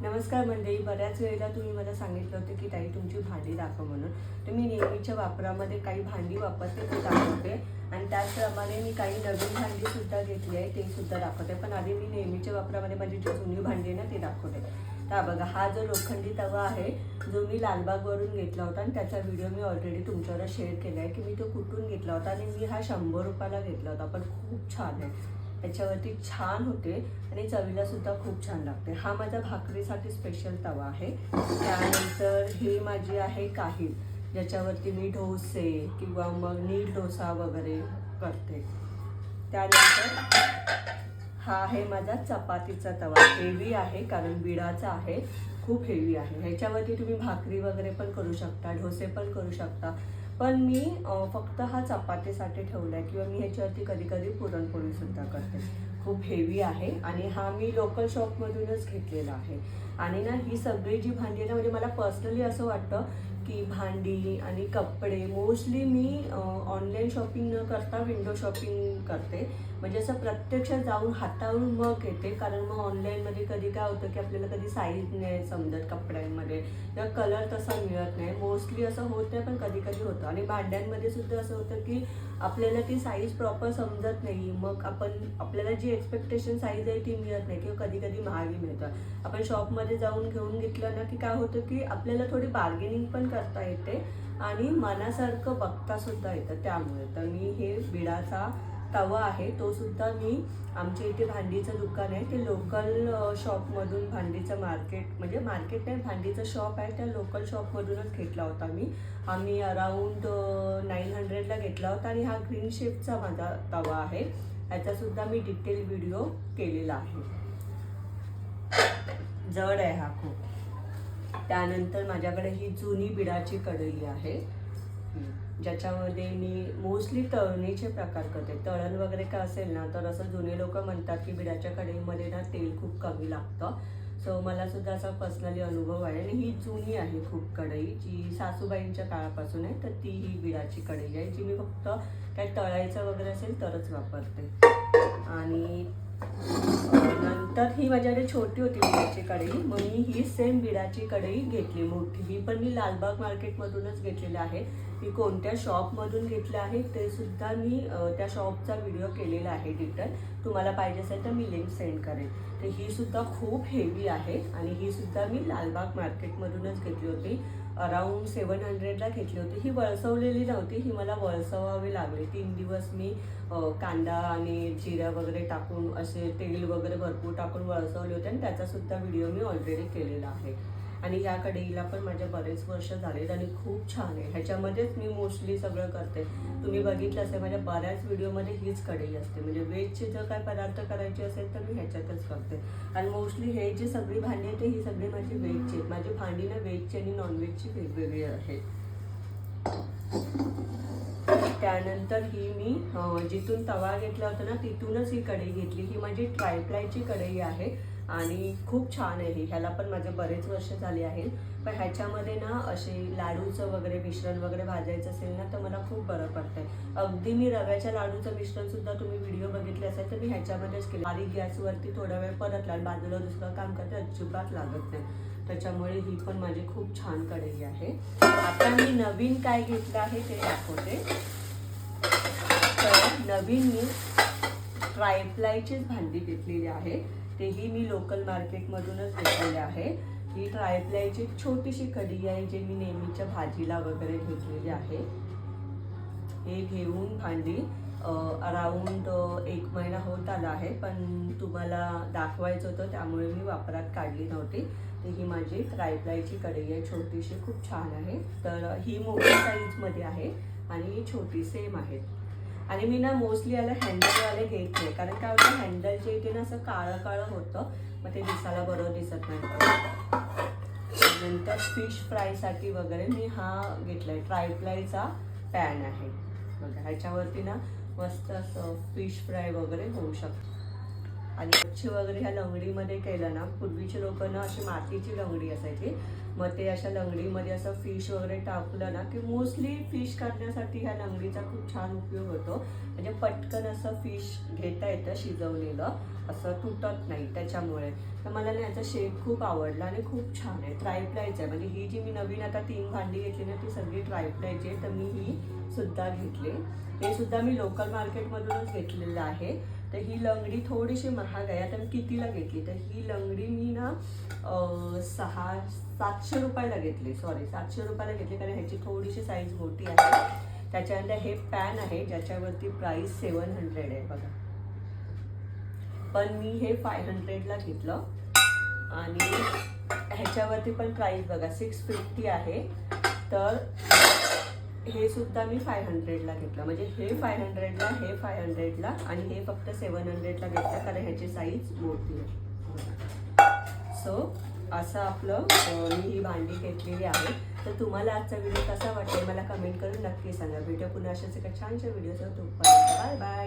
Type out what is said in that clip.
नमस्कार मंडळी बऱ्याच वेळेला तुम्ही मला सांगितलं होतं की ताई तुमची भांडी दाखव म्हणून. तर मी नेहमीच्या वापरामध्ये काही भांडी वापरते ते दाखवते. आणि त्याचप्रमाणे मी काही नवीन भांडीसुद्धा घेतली आहे ते सुद्धा दाखवते. पण आधी मी नेहमीच्या वापरामध्ये माझी जी जुनी भांडी आहे ना ती दाखवते. तर बघा हा जो लोखंडी तवा आहे जो मी लालबागवरून घेतला होता आणि त्याचा व्हिडिओ मी ऑलरेडी तुमच्यावर शेअर केला आहे की मी तो कुठून घेतला होता आणि मी हा शंभर रुपयाला घेतला होता. पण खूप छान आहे. त्याच्यावरती छान होते आणि चवीला सुद्धा खूप छान लागते. हा माझा भाकरीसाठी स्पेशल तवा आहे. त्यानंतर ही माझी आहे काही ज्याच्यावरती मी डोसे किंवा मग नील डोसा वगैरे करते. त्यानंतर हा आहे माझा चपातीचा तवा. हेवी आहे कारण बिडाचा आहे खूप हेवी आहे. ह्याच्यावरती तुम्ही भाकरी वगैरे पण करू शकता डोसे पण करू शकता. पण मी फक्त हा चपातीसाठी ठेवला आहे किंवा मी ह्याच्यावरती कधी कधी पुरणपोळी सुद्धा करते. खूप हेवी आहे आणि हा मी लोकल शॉपमधूनच घेतलेला आहे. आणि ना ही सगळी जी भांडी आहे ना म्हणजे मला पर्सनली असं वाटतं की भांडी आणि कपडे. मोस्टली मी ऑनलाईन शॉपिंग न करता विंडो शॉपिंग करते. म्हणजे असं प्रत्यक्ष जाऊन हाताळून मग घेते कारण मग ऑनलाईनमध्ये कधी काय होतं की आपल्याला कधी साईज नाही समजत कपड्यांमध्ये. किंवा कलर तसा मिळत नाही. मोस्टली असं होत नाही पण कधी कधी होतं. आणि भांड्यांमध्ये सुद्धा असं होतं की आपल्याला ती साईज प्रॉपर समजत नाही. मग आपण आपल्याला जी एक्सपेक्टेशन साईज आहे ती मिळत नाही. किंवा कधी कधी महागी मिळतं आपण शॉपमध्ये जाऊन घेऊन घेतलं ना की काय होतं की आपल्याला थोडी बार्गेनिंग पण करता येते आणि मनासारखं बघता सुद्धा येतं त्यामुळे. तर मी हे बिडाचा तवा आहे तो सुद्धा मी आमच्या इथे भांडीचं दुकान आहे. ते लोकल शॉपमधून भांडीचं मार्केट म्हणजे मार्केट नाही भांडीचं शॉप आहे. त्या लोकल शॉपमधूनच घेतला होता मी. आम्ही अराऊंड नाईन हंड्रेडला घेतला होता आणि हा ग्रीन शेपचा माझा तवा आहे. ह्याचासुद्धा मी डिटेल व्हिडिओ केलेला आहे. जड आहे हा खूप. त्यानंतर माझ्याकडे ही जुनी बिडाची कढई आहे. ज्याच्यामध्ये मी मोस्टली तळणीचे प्रकार करते. तळण वगैरे काय असेल ना तर असं जुने लोक म्हणतात की बिडाच्या कढईमध्ये ना तेल खूप कमी लागतं. सो मला सुद्धा असा पर्सनली अनुभव आहे. आणि ही जुनी आहे खूप कढई जी सासूबाईंच्या काळापासून आहे तर ती ही बिडाची कढई आहे जी मी फक्त काय तळायचं वगैरे असेल तरच वापरते. आणि नंतर ही माझ्याकडे छोटी होती बिडाची कढई. मग मी ही सेम बिडाची कढई घेतली मोठी. ही पण मी लालबाग मार्केटमधूनच घेतलेली आहे. मी कोणत्या शॉपमधून घेतलं आहे ते सुद्धा मी त्या शॉपचा व्हिडिओ केलेला आहे डिटेल. तुम्हाला पाहिजे असेल तर मी लिंक सेंड करेन. तर ही सुद्धा खूप हेवी आहे आणि ही सुद्धा मी लालबाग मार्केटमधूनच घेतली होती. अराऊंड सेवन हंड्रेडला घेतली होती. ही वळसवलेली नव्हती. ही मला वळसवावी लागली. तीन दिवस मी कांदा आणि जिरा वगैरे टाकून असे तेल वगैरे भरपूर टाकून वळसवले होते आणि त्याचासुद्धा व्हिडिओ मी ऑलरेडी केलेला आहे. आणि या कढईला पण माझे बरेच वर्ष झालेत आणि खूप छान आहे. ह्याच्यामध्येच मी मोस्टली सगळं करते. तुम्ही बघितलं असेल माझ्या बऱ्याच व्हिडिओमध्ये हीच कढई असते. म्हणजे व्हेजचे जर काय पदार्थ करायचे असेल तर मी ह्याच्यातच करते. आणि मोस्टली हे जी सगळी भांडी आहेत ही सगळी माझी व्हेजची आहेत. माझी भांडी ना व्हेजची आणि नॉनव्हेजची वेगवेगळी आहेत. त्यानंतर ही मी जिथून तवा घेतला होता ना तिथूनच ही कढई घेतली. ही माझी ट्रायप्लायची कढई आहे. आणि खूप छान आहे ह्याला पण माझे बरेच वर्ष झाले आहेत पण ह्याच्यामध्ये ना असे लाडूचं वगैरे मिश्रण वगैरे भाजायचं असेल ना तर मला खूप बरं पडतंय. अगदी मी रव्याच्या लाडूचं मिश्रण सुद्धा तुम्ही व्हिडिओ बघितले असेल तर मी ह्याच्यामध्येच केलं. बारीक गॅसवरती थोडा वेळ परतला आणि बाजूला दुसरं काम करते अजिबात लागत नाही. त्याच्यामुळे ही पण माझी खूप छान कढई आहे. आता मी नवीन काय घेतलं आहे ते दाखवते. तर नवीन मी ट्रायप्लायचीच भांडी घेतलेली आहे. तेही मी लोकल मार्केटमधूनच घेतलेले आहे. ही ट्रायप्लायची एक छोटीशी कढी आहे जे मी नेहमीच्या भाजीला वगैरे घेतलेली आहे. हे घेऊन भांडी अराऊंड एक महिना होत आला आहे पण तुम्हाला दाखवायचं होतं त्यामुळे मी वापरात काढली नव्हती. तर ही माझी ट्रायप्लायची कढई आहे छोटीशी खूप छान आहे. तर ही मोठी साईजमध्ये आहे आणि ही छोटी सेम आहेत आणि मी ना मोस्टली याला हँडलवाले घेत नाही. कारण काय होतं हँडलच्या इथे ना असं काळं काळं होतं. मग ते दिसायला बरोबर दिसत नाही नंतर फिश फ्रायसाठी वगैरे मी हा घेतलाय. ट्रायप्लायचा पॅन आहे. बघा ह्याच्यावरती ना मस्त असं फिश फ्राय वगैरे होऊ शकतं. आणि मच्छी वगैरे ह्या लंगडीमध्ये केलं ना पूर्वीचे लोक ना अशी मातीची लंगडी असायची. मग ते अशा लंगडीमध्ये असं फिश वगैरे टाकलं ना की मोस्टली फिश काढण्यासाठी ह्या लंगडीचा खूप छान उपयोग होतो. म्हणजे पटकन असं फिश घेता येतं शिजवलेलं. असं तुटत नाही त्याच्यामुळे. तर मला ना याचा शेप खूप आवडला आणि खूप छान आहे. ट्रायप्लायचं आहे. म्हणजे ही जी मी नवीन आता तीन भांडी घेतली ना ती सगळी ट्रायप्लायची आहे. तर मी ही सुद्धा घेतली. हे सुद्धा मी लोकल मार्केटमधूनच घेतलेलं आहे. तर ही लंगडी थोडीशी महाग आहे. आता मी कितीला घेतली? तर ही लंगडी मी ना सहा सातशे रुपयाला घेतली. सॉरी सातशे रुपयाला घेतली कारण ह्याची थोडीशी साईज मोठी आहे. त्याच्यानंतर हे पॅन आहे ज्याच्यावरती प्राईस सेवन हंड्रेड आहे बघा. पण मी हे फाय हंड्रेडला घेतलं. आणि ह्याच्यावरती पण प्राईस बघा सिक्स फिफ्टी आहे. तर हे सुद्धा मी फाय हंड्रेडला घेतलं. म्हणजे हे फाय हंड्रेडला हे फाय हंड्रेडला आणि हे फक्त सेवन हंड्रेडला घेतलं कारण ह्याची साईज मोठी आहे. सो असं आपलं मी ही भांडी घेतलेली आहे. तर तुम्हाला आजचा व्हिडिओ कसा वाटेल मला कमेंट करून नक्की सांगा. व्हिडिओ पुन्हा अशाच एका छानशा व्हिडिओ तो बाय बाय